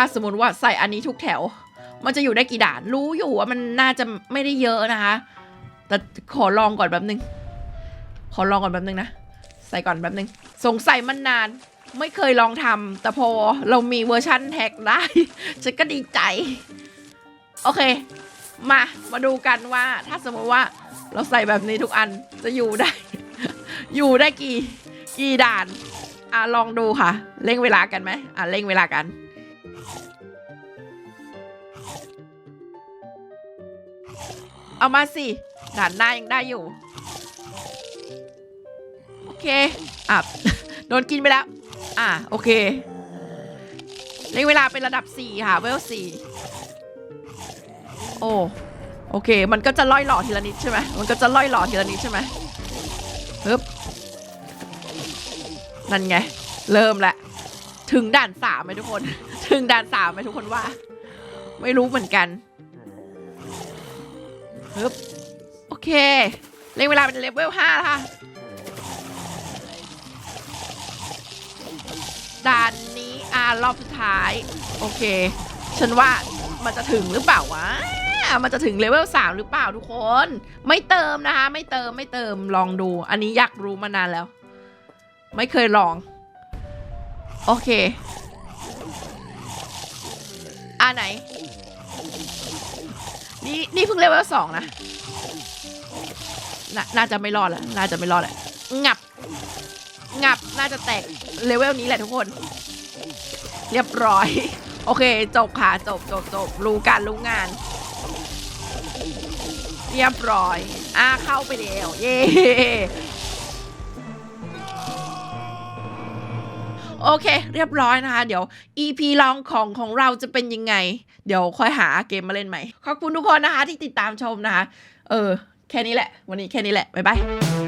าสมมติว่าใส่อันนี้ทุกแถว มันจะอยู่ได้กี่ด่าน รู้อยู่ว่ามันน่าจะไม่ได้เยอะนะคะ แต่ขอลองก่อนแป๊บนึง ขอลองก่อนแป๊บนึงนะ ใส่ก่อนแป๊บนึง สงสัยมันนาน ไม่เคยลองทำ แต่พอเรามีเวอร์ชั่นแท็กได้ ฉันก็ดีใจ โอเค มา มาดูกันว่า ถ้าสมมติว่าเราใส่แบบนี้ทุกอันจะอยู่ได้ อยู่ได้กี่ กี่ด่าน อะลองดูค่ะ เร่งเวลากันไหมอะเร่งเวลากัน เอามาสิด่านหน้ายังได้อยู่ โอเคอะโดนกินไปแล้ว อะโอเคเร่งเวลาเป็นระดับ 4 ค่ะเวล4โอ้โอเค มันก็จะล่อยหล่อทีละนิดใช่ไหมมันก็จะล่อยหล่อทีละนิดใช่ไหมฮึบนั่นไง เริ่มแล้วถึงด่านสามไหมทุกคน ถึงด่านสามไหมทุกคนว่า ไม่รู้เหมือนกัน ฮึบโอเคเร่งเวลาเป็นเลเวลห้าค่ะด่านนี้อ่ารอบสุดท้าย โอเค ฉันว่ามันจะถึงหรือเปล่าวะมันจะถึงเลเวลสามหรือเปล่าทุกคน ไม่เติมนะคะ ไม่เติมไม่เติมลองดู อันนี้อยากรู้มานานแล้ว ไม่เคยลอง โอเค อ่าไหน นี่นี่เพิ่งเลเวลสองนะนน่าจะไม่รอดแล้วน่าจะไม่รอดแหละงับ งับน่าจะแตกเลเวลนี้แหละทุกคน เรียบร้อย โอเค จบค่ะ จบจบจบรู้การรู้งาน เรียบร้อย อ่าเข้าไปแล้ว เย้ โอเค เรียบร้อยนะคะ เดี๋ยว EP ลองของของเราจะเป็นยังไง เดี๋ยวค่อยหาเกมมาเล่นใหม่ ขอบคุณทุกคนนะคะที่ติดตามชมนะคะ เออ แค่นี้แหละ วันนี้แค่นี้แหละ บ๊ายบาย